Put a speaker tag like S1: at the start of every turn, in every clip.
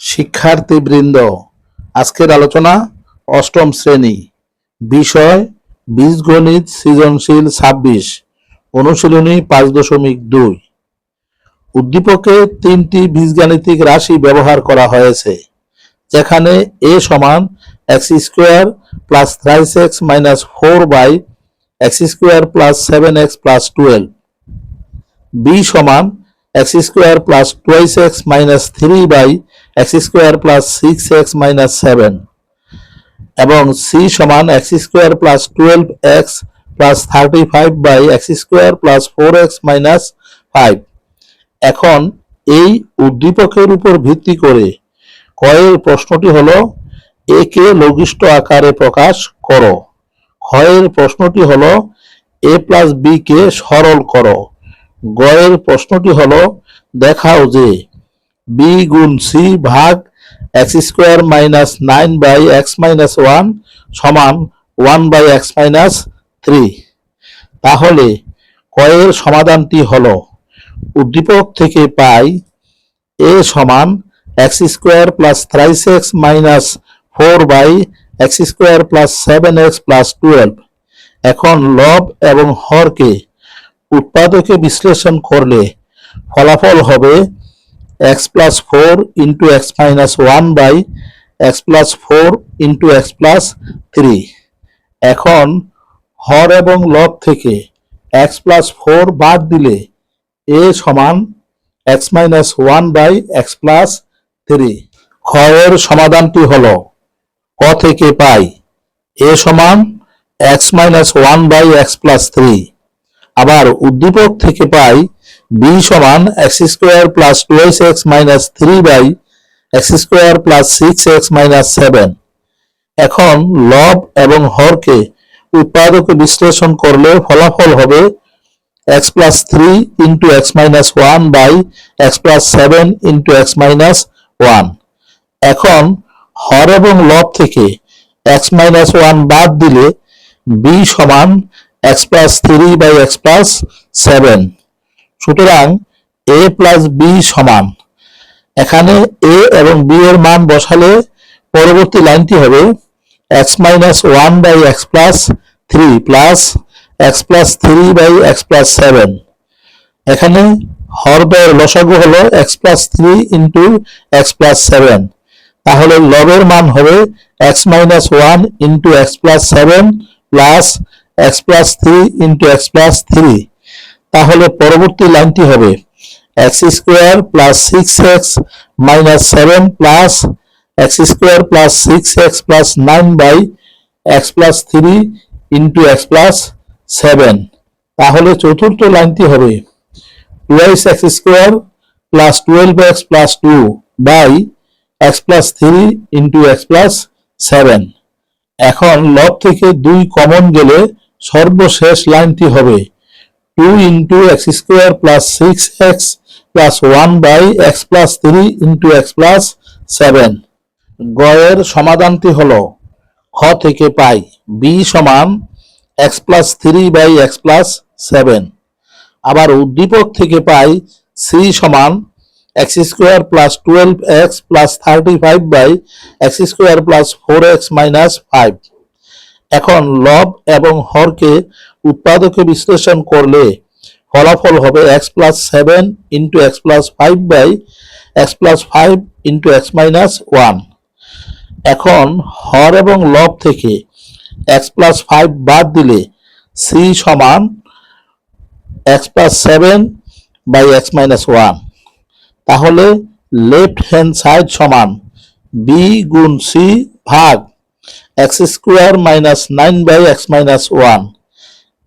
S1: শিক্ষার্থীবৃন্দ, আজকের আলোচনা অষ্টম শ্রেণি। বিষয়, বীজগণিত সৃজনশীল ছাব্বিশ, অনুশীলনী পাঁচ দশমিক দুই। উদ্দীপকে তিনটি বীজগাণিতিক রাশি ব্যবহার করা হয়েছে, যেখানে এ সমান x square plus thrice x minus four by x square plus seven x plus twelve. B সমান x square plus twice x minus three by x square plus six x minus seven এবং C সমান x square plus twelve x plus thirty five by x square plus four x minus five এখন এই উদ্দীপকের উপর ভিত্তি করে কয়ের প্রশ্নটি হলো, একে লঘিষ্ঠ আকারে প্রকাশ করো। ক্ষয়ের প্রশ্নটি হলো, এ প্লাস বি কে সরল করো। গয়ের প্রশ্নটি হলো, দেখাও যে বি গুণ সি ভাগ x square minus nine by x minus one সমান one by x minus three. তাহলে কয়ের সমাধানটি হলো, উদ্দীপক থেকে পাই এ সমান x square plus thrice x minus four by x square plus seven x plus twelve. এখন লব এবং হরকে উৎপাদকে বিশ্লেষণ করলে ফলাফল হবে x plus four into x minus one by x plus four into x plus three এখন হর এবং লব থেকে এক্স প্লাস ফোর বাদ দিলে এ সমান x minus one by x plus three ক্ষয়ের সমাধানটি হলো ক থেকে পাই এ সমান x minus one by x plus three আবার উদ্দীপক থেকে পাই বি সমান x square plus twelve x minus three by x square plus six x minus seven এখন লব এবং হরকে উৎপাদকে বিশ্লেষণ করলে ফলাফল হবে x plus three into x minus one by x plus seven into x minus one এখন হর এবং লব থেকে এক্স মাইনাস ওয়ান বাদ দিলে বি সমান x plus three by x plus seven সুতরাং এ প্লাস বি সমান। এখানে এ এবং বি এর মান বসালে পরবর্তী লাইনটি হবে x minus one by x plus three plus x plus three by x plus seven এখানে হরদয়ের লসাগু হলো x plus three into x plus seven তাহলে লবের মান হবে x minus one into x plus seven plus x plus three into x plus three তাহলে পরবর্তী লাইনটি হবে x square plus six x minus seven plus x square plus six x plus nine by x plus three into x plus seven তাহলে চতুর্থ লাইনটি হবে twelve x square plus twelve x plus two by x plus three into x plus seven এখন লব থেকে দুই common গেলে সর্বশেষ লাইনটি হবে two into x square plus six x plus one by x plus three into x plus seven গয়ের সমাধানটি হলো খ থেকে পাই বি সমান x plus three by x plus seven আবার উদ্দীপক থেকে পাই সি সমান x square plus twelve x plus thirty five by x square plus four x minus five এখন লব এবং হরকে উৎপাদকে বিশ্লেষণ করলে ফলাফল হবে x plus seven into x plus five by x plus five into x minus one এখন হর এবং লব থেকে এক্স প্লাস ফাইভ বাদ দিলে সি সমান x plus seven by x minus one তাহলে লেফট হ্যান্ড সাইড সমান বি গুণ সি ভাগ x square minus nine by x minus one.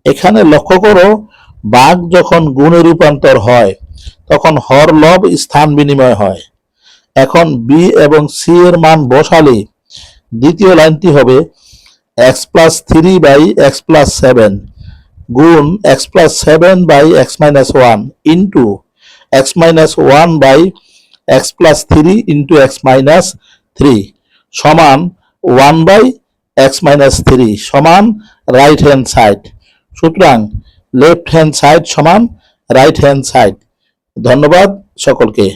S1: এখানে লক্ষ্য করো, বাঘ যখন গুণে রূপান্তর হয়, তখন হর লব স্থান বিনিময় হয়। এখন বি এবং সি এর মান বসালে দ্বিতীয় লাইনটি হবে x plus three by x plus seven গুণ x plus seven by x minus one into x minus one by x plus three into x minus three সমান one by x minus three সমান right hand side. সুতরাং left hand side সমান right hand side. ধন্যবাদ সকলকে।